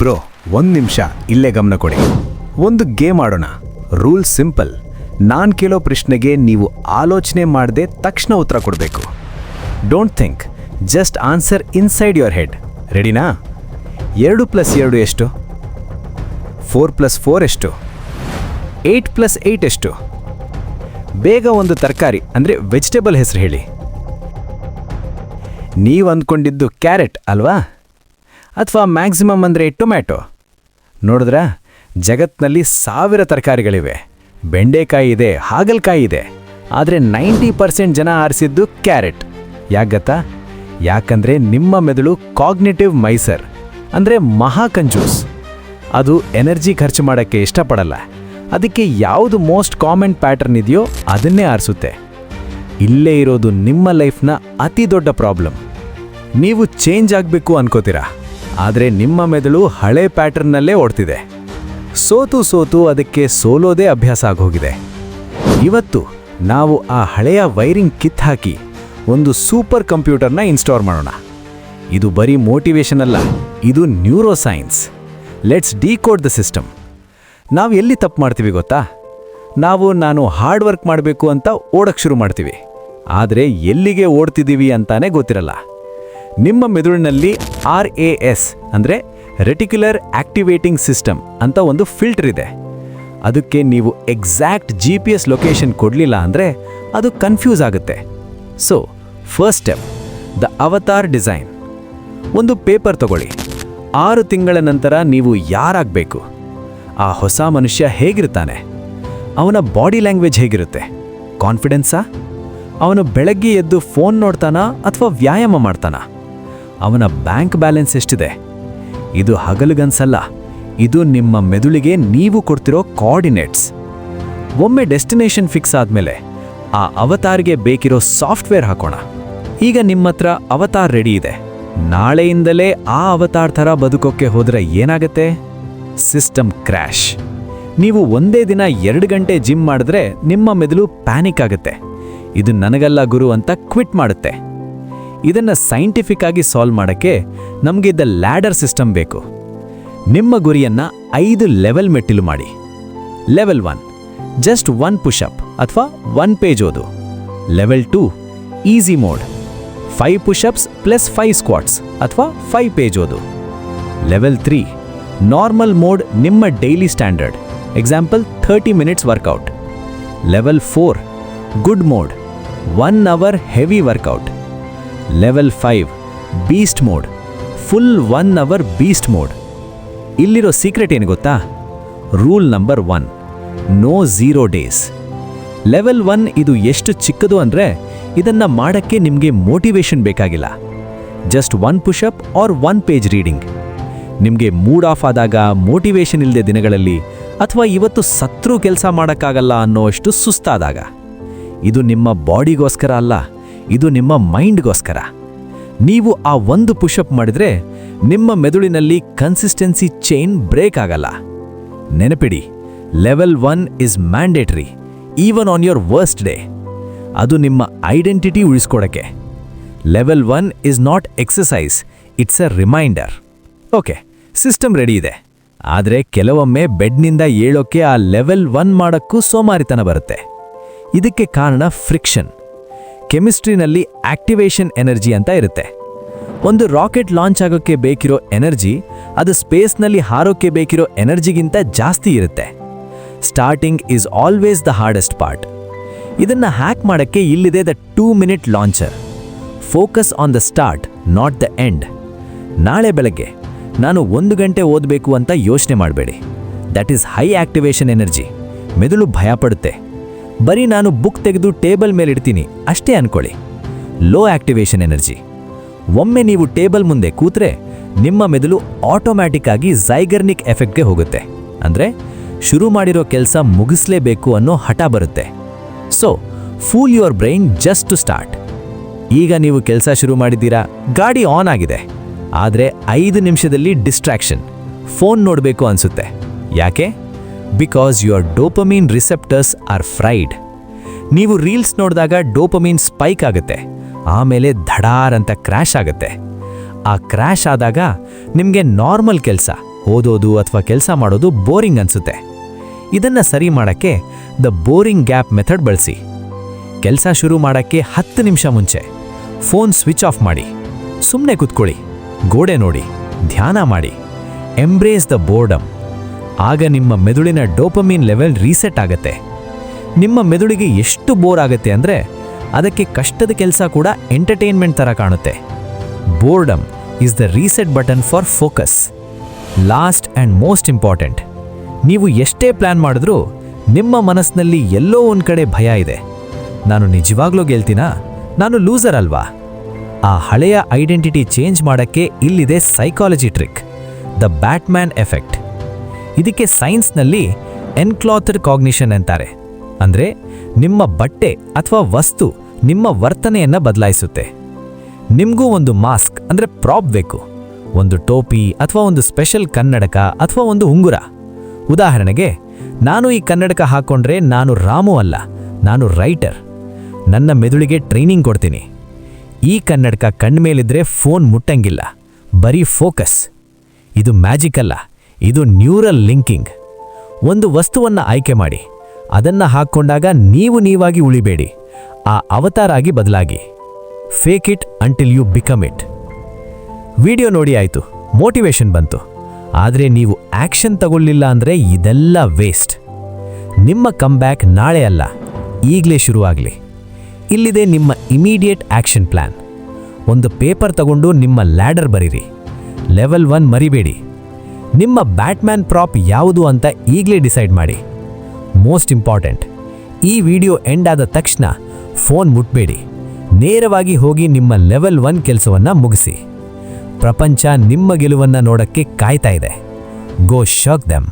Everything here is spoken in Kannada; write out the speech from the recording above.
ಬ್ರೋ, ಒಂದು ನಿಮಿಷ, ಇಲ್ಲೇ ಗಮನ ಕೊಡಿ. ಒಂದು ಗೇಮ್ ಆಡೋಣ. Rule simple. ನಾನು ಕೇಳೋ ಪ್ರಶ್ನೆಗೆ ನೀವು ಆಲೋಚನೆ ಮಾಡದೆ ತಕ್ಷಣ ಉತ್ತರ ಕೊಡಬೇಕು. Don't think just answer inside your head ರೆಡಿನಾ ಎರಡು ಪ್ಲಸ್ ಎರಡು ಎಷ್ಟು? ಫೋರ್ ಪ್ಲಸ್ ಫೋರ್ ಎಷ್ಟು? ಏಯ್ಟ್ ಪ್ಲಸ್ ಏಯ್ಟ್ ಎಷ್ಟು? ಬೇಗ ಒಂದು ತರಕಾರಿ, ಅಂದರೆ ವೆಜಿಟೇಬಲ್ ಹೆಸರು ಹೇಳಿ. ನೀವು ಅಂದ್ಕೊಂಡಿದ್ದು ಕ್ಯಾರೆಟ್, ಅಲ್ವಾ? ಅಥವಾ ಮ್ಯಾಕ್ಸಿಮಮ್ ಅಂದರೆ ಟೊಮ್ಯಾಟೊ ನೋಡಿದ್ರಾ ಜಗತ್ನಲ್ಲಿ ಸಾವಿರ ತರಕಾರಿಗಳಿವೆ. ಬೆಂಡೆಕಾಯಿ ಇದೆ, ಹಾಗಲಕಾಯಿ ಇದೆ. ಆದರೆ ನೈಂಟಿ ಪರ್ಸೆಂಟ್ ಜನ ಆರಿಸಿದ್ದು ಕ್ಯಾರೆಟ್. ಯಾಕತ್ತಾ ಯಾಕಂದರೆ ನಿಮ್ಮ ಮೆದುಳು ಕಾಗ್ನೇಟಿವ್ ಮೈಸರ್ ಅಂದರೆ ಮಹಾ ಕಂಜೂಸ್ ಅದು ಎನರ್ಜಿ ಖರ್ಚು ಮಾಡೋಕ್ಕೆ ಇಷ್ಟಪಡಲ್ಲ. ಅದಕ್ಕೆ ಯಾವುದು ಮೋಸ್ಟ್ ಕಾಮನ್ ಪ್ಯಾಟರ್ನ್ ಇದೆಯೋ ಅದನ್ನೇ ಆರಿಸುತ್ತೆ. ಇಲ್ಲೇ ಇರೋದು ನಿಮ್ಮ ಲೈಫ್ನ ಅತಿ ದೊಡ್ಡ ಪ್ರಾಬ್ಲಮ್ ನೀವು ಚೇಂಜ್ ಆಗಬೇಕು ಅನ್ಕೋತೀರಾ? ಆದರೆ ನಿಮ್ಮ ಮೆದುಳು ಹಳೆ ಪ್ಯಾಟರ್ನ್ನಲ್ಲೇ ಓಡ್ತಿದೆ. ಸೋತು ಸೋತು ಅದಕ್ಕೆ ಸೋಲೋದೇ ಅಭ್ಯಾಸ ಆಗೋಗಿದೆ. ಇವತ್ತು ನಾವು ಆ ಹಳೆಯ ವೈರಿಂಗ್ ಕಿತ್ ಹಾಕಿ ಒಂದು ಸೂಪರ್ ಕಂಪ್ಯೂಟರ್ನ ಇನ್ಸ್ಟಾಲ್ ಮಾಡೋಣ. ಇದು ಬರೀ ಮೋಟಿವೇಶನ್ ಅಲ್ಲ, ಇದು neuroscience let's decode the system. ನಾವು ಎಲ್ಲಿ ತಪ್ಪು ಮಾಡ್ತೀವಿ ಗೊತ್ತಾ? ನಾವು, ನಾನು ಹಾರ್ಡ್ ವರ್ಕ್ ಮಾಡಬೇಕು ಅಂತ ಓಡಕ್ಕೆ ಶುರು ಮಾಡ್ತೀವಿ. ಆದರೆ ಎಲ್ಲಿಗೆ ಓಡ್ತಿದ್ದೀವಿ ಅಂತಾನೆ ಗೊತ್ತಿರಲ್ಲ. ನಿಮ್ಮ ಮೆದುಳಿನಲ್ಲಿ ಆರ್ ಎ ಎಸ್ ಅಂದರೆ ರೆಟಿಕ್ಯುಲರ್ ಆಕ್ಟಿವೇಟಿಂಗ್ ಸಿಸ್ಟಮ್ ಅಂತ ಒಂದು ಫಿಲ್ಟರ್ ಇದೆ. ಅದಕ್ಕೆ ನೀವು exact G P S location ಕೊಡಲಿಲ್ಲ ಅಂದರೆ ಅದು ಕನ್ಫ್ಯೂಸ್ ಆಗುತ್ತೆ. So first step the avatar design ಒಂದು ಪೇಪರ್ ತಗೊಳ್ಳಿ. ಆರು ತಿಂಗಳ ನಂತರ ನೀವು ಯಾರಾಗಬೇಕು? ಆ ಹೊಸ ಮನುಷ್ಯ ಹೇಗಿರ್ತಾನೆ? ಅವನ ಬಾಡಿ ಲ್ಯಾಂಗ್ವೇಜ್ ಹೇಗಿರುತ್ತೆ? ಕಾನ್ಫಿಡೆನ್ಸಾ ಅವನು ಬೆಳಗ್ಗೆ ಎದ್ದು ಫೋನ್ ನೋಡ್ತಾನಾ ಅಥವಾ ವ್ಯಾಯಾಮ ಮಾಡ್ತಾನಾ? ಅವನ ಬ್ಯಾಂಕ್ ಬ್ಯಾಲೆನ್ಸ್ ಎಷ್ಟಿದೆ? ಇದು ಹಗಲುಗನ್ಸಲ್ಲ, ಇದು ನಿಮ್ಮ ಮೆದುಳಿಗೆ ನೀವು ಕೊಡ್ತಿರೋ ಕೋಆರ್ಡಿನೇಟ್ಸ್ ಒಮ್ಮೆ ಡೆಸ್ಟಿನೇಷನ್ ಫಿಕ್ಸ್ ಆದಮೇಲೆ ಆ ಅವತಾರ್ಗೆ ಬೇಕಿರೋ ಸಾಫ್ಟ್ವೇರ್ ಹಾಕೋಣ. ಈಗ ನಿಮ್ಮ ಹತ್ರ ಅವತಾರ್ ರೆಡಿ ಇದೆ. ನಾಳೆಯಿಂದಲೇ ಆ ಅವತಾರ್ ಥರ ಬದುಕೋಕ್ಕೆ ಹೋದರೆ ಏನಾಗತ್ತೆ? ಸಿಸ್ಟಮ್ ಕ್ರ್ಯಾಶ್ ನೀವು ಒಂದೇ ದಿನ ಎರಡು ಗಂಟೆ ಜಿಮ್ ಮಾಡಿದ್ರೆ ನಿಮ್ಮ ಮೆದುಳು ಪ್ಯಾನಿಕ್ ಆಗುತ್ತೆ. ಇದು ನನಗಲ್ಲ ಗುರು ಅಂತ ಕ್ವಿಟ್ ಮಾಡುತ್ತೆ. ಇದನ್ನ ಸೈಂಟಿಫಿಕ್ ಆಗಿ ಸಾಲ್ವ್ ಮಾಡಕ್ಕೆ ನಮಗಿದ್ದ ಲ್ಯಾಡರ್ ಸಿಸ್ಟಮ್ ಬೇಕು. ನಿಮ್ಮ ಗುರಿಯನ್ನ ಐದು ಲೆವೆಲ್ ಮೆಟ್ಟಿಲು ಮಾಡಿ. Level one just one pushup ಅಥವಾ ಒನ್ ಪೇಜ್ ಓದು. Level two easy mode five pushups plus five squats ಅಥವಾ ಫೈವ್ ಪೇಜ್ ಓದು. ಲೆವೆಲ್ ತ್ರೀ ನಾರ್ಮಲ್ ಮೋಡ್ ನಿಮ್ಮ daily standard example thirty minutes workout level four good mode one hour heavy workout level five beast mode full one hour beast mode ಇಲ್ಲಿರೋ ಸೀಕ್ರೆಟ್ ಏನು ಗೊತ್ತಾ? Rule number one no zero days level one ಇದು ಎಷ್ಟು ಚಿಕ್ಕದು ಅಂದರೆ ಇದನ್ನ ಮಾಡೋಕ್ಕೆ ನಿಮಗೆ ಮೋಟಿವೇಶನ್ ಬೇಕಾಗಿಲ್ಲ. Just one pushup or one page reading ನಿಮಗೆ ಮೂಡ್ ಆಫ್ ಆದಾಗ ಮೋಟಿವೇಶನ್ ಇಲ್ಲದೆ ದಿನಗಳಲ್ಲಿ ಅಥವಾ ಇವತ್ತು ಸತ್ರೂ ಕೆಲಸ ಮಾಡೋಕ್ಕಾಗಲ್ಲ ಅನ್ನೋಷ್ಟು ಸುಸ್ತಾದಾಗ. ಇದು ನಿಮ್ಮ ಬಾಡಿಗೋಸ್ಕರ ಅಲ್ಲ. ಇದು ನಿಮ್ಮ ಮೈಂಡ್ಗೋಸ್ಕರ. ನೀವು ಆ ಒಂದು ಪುಷಪ್ ಮಾಡಿದ್ರೆ ನಿಮ್ಮ ಮೆದುಳಿನಲ್ಲಿ ಕನ್ಸಿಸ್ಟೆನ್ಸಿ ಚೈನ್ ಬ್ರೇಕ್ ಆಗಲ್ಲ. ನೆನಪಿಡಿ, level one is mandatory, even on your worst day. ಅದು ನಿಮ್ಮ identity ಉಳಿಸ್ಕೊಡಕ್ಕೆ. Level one is not exercise it's a reminder. Okay, system ready ಇದೆ. ಆದರೆ ಕೆಲವೊಮ್ಮೆ ಬೆಡ್ನಿಂದ ಏಳೋಕ್ಕೆ ಆ ಲೆವೆಲ್ ಒನ್ ಮಾಡೋಕ್ಕೂ ಸೋಮಾರಿತನ ಬರುತ್ತೆ. ಇದಕ್ಕೆ ಕಾರಣ ಫ್ರಿಕ್ಷನ್. ಕೆಮಿಸ್ಟ್ರಿನಲ್ಲಿ ಆಕ್ಟಿವೇಷನ್ ಎನರ್ಜಿ ಅಂತ ಇರುತ್ತೆ. ಒಂದು ರಾಕೆಟ್ ಲಾಂಚ್ ಆಗೋಕ್ಕೆ ಬೇಕಿರೋ ಎನರ್ಜಿ, ಅದು ಸ್ಪೇಸ್ನಲ್ಲಿ ಹಾರೋಕ್ಕೆ ಬೇಕಿರೋ ಎನರ್ಜಿಗಿಂತ ಜಾಸ್ತಿ ಇರುತ್ತೆ. Starting is always the hardest part. ಇದನ್ನು ಹ್ಯಾಕ್ ಮಾಡೋಕ್ಕೆ ಇಲ್ಲಿದೆ the two minute launcher. Focus on the start, not the end. ನಾಳೆ ಬೆಳಗ್ಗೆ ನಾನು ಒಂದು ಗಂಟೆ ಓದಬೇಕು ಅಂತ ಯೋಚನೆ ಮಾಡಬೇಡಿ. That is high activation energy. ಮೆದುಳು ಭಯಪಡುತ್ತೆ. ಬರೀ ನಾನು ಬುಕ್ ತೆಗೆದು ಟೇಬಲ್ ಮೇಲೆ ಇಡ್ತೀನಿ. ಅಷ್ಟೇ ಅನ್ಕೊಳ್ಳಿ. ಲೋ ಆಕ್ಟಿವೇಶನ್ ಎನರ್ಜಿ ಒಮ್ಮೆ ನೀವು ಟೇಬಲ್ ಮುಂದೆ ಕೂತ್ರೆ ನಿಮ್ಮ ಮೆದುಳು ಆಟೋಮ್ಯಾಟಿಕ್ ಆಗಿ ಝೈಗರ್ನಿಕ್ ಎಫೆಕ್ಟ್ಗೆ ಹೋಗುತ್ತೆ. ಅಂದರೆ ಶುರು ಮಾಡಿರೋ ಕೆಲಸ ಮುಗಿಸ್ಲೇಬೇಕು ಅನ್ನೋ ಹಠ ಬರುತ್ತೆ. So fool your brain just to start ಈಗ ನೀವು ಕೆಲಸ ಶುರು ಮಾಡಿದ್ದೀರಾ? ಗಾಡಿ ಆನ್ ಆಗಿದೆ. ಆದರೆ ಐದು ನಿಮಿಷದಲ್ಲಿ ಡಿಸ್ಟ್ರಾಕ್ಷನ್ ಫೋನ್ ನೋಡಬೇಕು ಅನ್ಸುತ್ತೆ. ಯಾಕೆ? Because your dopamine receptors are fried ನೀವು ರೀಲ್ಸ್ ನೋಡಿದಾಗ ಡೋಪಮೀನ್ ಸ್ಪೈಕ್ ಆಗುತ್ತೆ. ಆಮೇಲೆ ಧಡಾರ್ ಅಂತ ಕ್ರ್ಯಾಶ್ ಆಗುತ್ತೆ. ಆ ಕ್ರ್ಯಾಶ್ ಆದಾಗ ನಿಮಗೆ ನಾರ್ಮಲ್ ಕೆಲಸ, ಓದೋದು ಅಥವಾ ಕೆಲಸ ಮಾಡೋದು ಬೋರಿಂಗ್ ಅನ್ಸುತ್ತೆ. ಇದನ್ನ ಸರಿ ಮಾಡೋಕ್ಕೆ ದ ಬೋರಿಂಗ್ ಗ್ಯಾಪ್ ಮೆಥಡ್ ಬಳಸಿ. ಕೆಲಸ ಶುರು ಮಾಡೋಕ್ಕೆ ಹತ್ತು ನಿಮಿಷ ಮುಂಚೆ ಫೋನ್ ಸ್ವಿಚ್ ಆಫ್ ಮಾಡಿ. ಸುಮ್ಮನೆ ಕುತ್ಕೊಳ್ಳಿ, ಗೋಡೆ ನೋಡಿ, ಧ್ಯಾನ ಮಾಡಿ. ಎಂಬ್ರೇಸ್ ದ ಬೋರ್ಡಮ್ ಆಗ ನಿಮ್ಮ ಮೆದುಳಿನ ಡೋಪಮೀನ್ ಲೆವೆಲ್ ರೀಸೆಟ್ ಆಗುತ್ತೆ. ನಿಮ್ಮ ಮೆದುಳಿಗೆ ಎಷ್ಟು ಬೋರ್ ಆಗುತ್ತೆ ಅಂದರೆ ಅದಕ್ಕೆ ಕಷ್ಟದ ಕೆಲಸ ಕೂಡ ಎಂಟರ್ಟೈನ್ಮೆಂಟ್ ಥರ ಕಾಣುತ್ತೆ. Boredom is the reset button for focus. Last and most important. ನೀವು ಎಷ್ಟೇ ಪ್ಲ್ಯಾನ್ ಮಾಡಿದ್ರೂ ನಿಮ್ಮ ಮನಸ್ಸಿನಲ್ಲಿ ಎಲ್ಲೋ ಒಂದು ಕಡೆ ಭಯ ಇದೆ. ನಾನು ನಿಜವಾಗ್ಲೂ ಗೆಲ್ತೀನಾ? ನಾನು ಲೂಸರ್ ಅಲ್ವಾ? ಆ ಹಳೆಯ ಐಡೆಂಟಿಟಿ ಚೇಂಜ್ ಮಾಡಕ್ಕೆ ಇಲ್ಲಿದೆ psychology trick. The Batman effect. ಇದಕ್ಕೆ ಸೈನ್ಸ್ನಲ್ಲಿ ಎನ್ಕ್ಲಾಥರ್ ಕಾಗ್ನಿಷನ್ ಅಂತಾರೆ. ಅಂದ್ರೆ ನಿಮ್ಮ ಬಟ್ಟೆ ಅಥವಾ ವಸ್ತು ನಿಮ್ಮ ವರ್ತನೆಯನ್ನ ಬದಲಾಯಿಸುತ್ತೆ. ನಿಮಗೂ ಒಂದು ಮಾಸ್ಕ್ ಅಂದ್ರೆ ಪ್ರಾಪ್ ಬೇಕು. ಒಂದು ಟೋಪಿ ಅಥವಾ ಒಂದು ಸ್ಪೆಷಲ್ ಕನ್ನಡಕ ಅಥವಾ ಒಂದು ಉಂಗುರ. ಉದಾಹರಣೆಗೆ, ನಾನು ಈ ಕನ್ನಡಕ ಹಾಕೊಂಡ್ರೆ ನಾನು ರಾಮು ಅಲ್ಲ, ನಾನು ರೈಟರ್. ನನ್ನ ಮೆದುಳಿಗೆ ಟ್ರೈನಿಂಗ್ ಕೊಡ್ತೀನಿ. ಈ ಕನ್ನಡಕ ಕಣ್ಮೇಲಿದ್ರೆ ಫೋನ್ ಮುಟ್ಟಂಗಿಲ್ಲ, ಬರೀ ಫೋಕಸ್. ಇದು ಮ್ಯಾಜಿಕ್ ಅಲ್ಲ. ಇದು ನ್ಯೂರಲ್ ಲಿಂಕಿಂಗ್. ಒಂದು ವಸ್ತುವನ್ನ ಆಯ್ಕೆ ಮಾಡಿ, ಅದನ್ನು ಹಾಕ್ಕೊಂಡಾಗ ನೀವು ನೀವಾಗಿ ಉಳಿಬೇಡಿ, ಆ ಅವತಾರ ಆಗಿ ಬದಲಾಗಿ. Fake it until you become it video ನೋಡಿ ಆಯಿತು ಮೋಟಿವೇಶನ್ ಬಂತು. ಆದರೆ ನೀವು ಆ್ಯಕ್ಷನ್ ತಗೊಳ್ಳಿಲ್ಲ ಅಂದರೆ ಇದೆಲ್ಲ ವೇಸ್ಟ್ ನಿಮ್ಮ ಕಮ್ಬ್ಯಾಕ್ ನಾಳೆ ಅಲ್ಲ, ಈಗಲೇ ಶುರುವಾಗಲಿ. ಇಲ್ಲಿದೆ ನಿಮ್ಮ ಇಮಿಡಿಯೇಟ್ ಆ್ಯಕ್ಷನ್ ಪ್ಲ್ಯಾನ್ ಒಂದು ಪೇಪರ್ ತಗೊಂಡು ನಿಮ್ಮ ಲ್ಯಾಡರ್ ಬರೀರಿ. ಲೆವೆಲ್ ಒನ್ ಮರಿಬೇಡಿ. ನಿಮ್ಮ ಬ್ಯಾಟ್ಮ್ಯಾನ್ ಪ್ರಾಪ್ ಯಾವುದು ಅಂತ ಈಗಲೇ ಡಿಸೈಡ್ ಮಾಡಿ. ಮೋಸ್ಟ್ ಇಂಪಾರ್ಟೆಂಟ್, ಈ ವಿಡಿಯೋ ಎಂಡ್ ಆದ ತಕ್ಷಣ ಫೋನ್ ಮುಟ್ಬೇಡಿ. ನೇರವಾಗಿ ಹೋಗಿ ನಿಮ್ಮ ಲೆವೆಲ್ ಒನ್ ಕೆಲಸವನ್ನು ಮುಗಿಸಿ. ಪ್ರಪಂಚ ನಿಮ್ಮ ಗೆಲುವನ್ನು ನೋಡೋಕ್ಕೆ ಕಾಯ್ತಾ ಇದೆ. Go shock them.